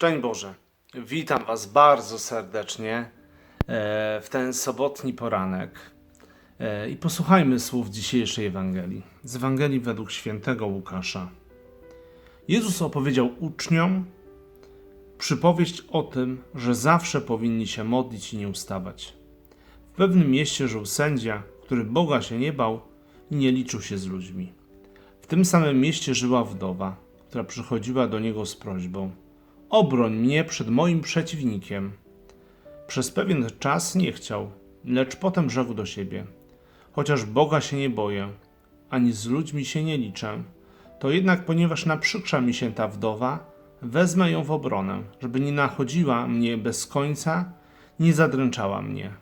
Szczęść Boże. Witam Was bardzo serdecznie e, w ten sobotni poranek. E, I posłuchajmy słów dzisiejszej Ewangelii. Z Ewangelii według świętego Łukasza. Jezus opowiedział uczniom przypowieść o tym, że zawsze powinni się modlić i nie ustawać. W pewnym mieście żył sędzia, który Boga się nie bał i nie liczył się z ludźmi. W tym samym mieście żyła wdowa, która przychodziła do niego z prośbą: Obroń mnie przed moim przeciwnikiem. Przez pewien czas nie chciał, lecz potem rzekł do siebie: Chociaż Boga się nie boję, ani z ludźmi się nie liczę, to jednak, ponieważ naprzykrza mi się ta wdowa, wezmę ją w obronę, żeby nie nachodziła mnie bez końca, nie zadręczała mnie.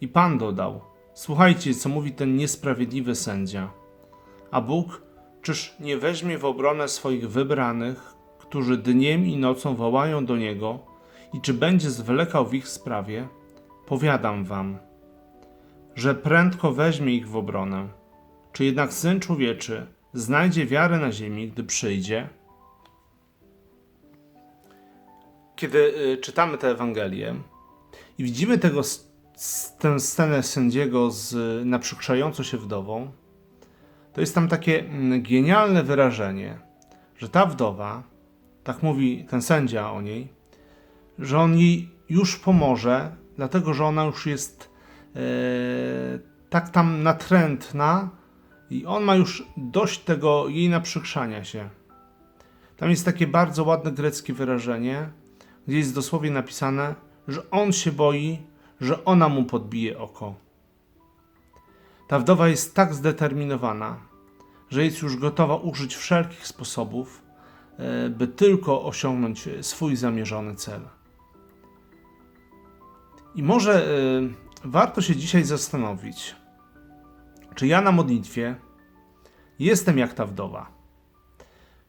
I Pan dodał: Słuchajcie, co mówi ten niesprawiedliwy sędzia. A Bóg, czyż nie weźmie w obronę swoich wybranych, którzy dniem i nocą wołają do Niego, i czy będzie zwlekał w ich sprawie? Powiadam wam, że prędko weźmie ich w obronę. Czy jednak Syn Człowieczy znajdzie wiarę na ziemi, gdy przyjdzie? Kiedy y, czytamy tę Ewangelię i widzimy tego, tę scenę sędziego z naprzykrzającą się wdową, to jest tam takie mm, genialne wyrażenie, że ta wdowa, tak mówi ten sędzia o niej, że on jej już pomoże, dlatego że ona już jest e, tak tam natrętna i on ma już dość tego jej naprzykrzania się. Tam jest takie bardzo ładne greckie wyrażenie, gdzie jest dosłownie napisane, że on się boi, że ona mu podbije oko. Ta wdowa jest tak zdeterminowana, że jest już gotowa użyć wszelkich sposobów, by tylko osiągnąć swój zamierzony cel. I może e, warto się dzisiaj zastanowić, czy ja na modlitwie jestem jak ta wdowa.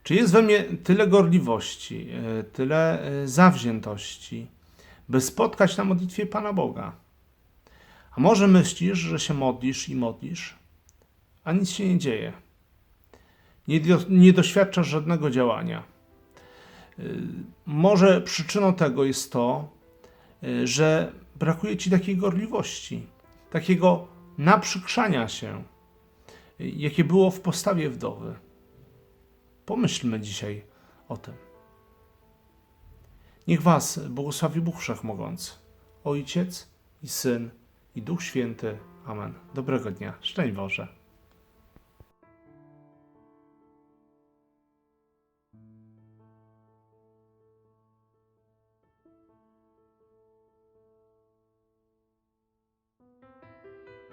Czy jest we mnie tyle gorliwości, e, tyle e, zawziętości, by spotkać na modlitwie Pana Boga? A może myślisz, że się modlisz i modlisz, a nic się nie dzieje? Nie, nie doświadczasz żadnego działania. Y, Może przyczyną tego jest to, y, że brakuje ci takiej gorliwości, takiego naprzykrzania się, y, jakie było w postawie wdowy. Pomyślmy dzisiaj o tym. Niech Was błogosławi Bóg Wszechmogący, Ojciec i Syn i Duch Święty. Amen. Dobrego dnia. Szczęść Boże.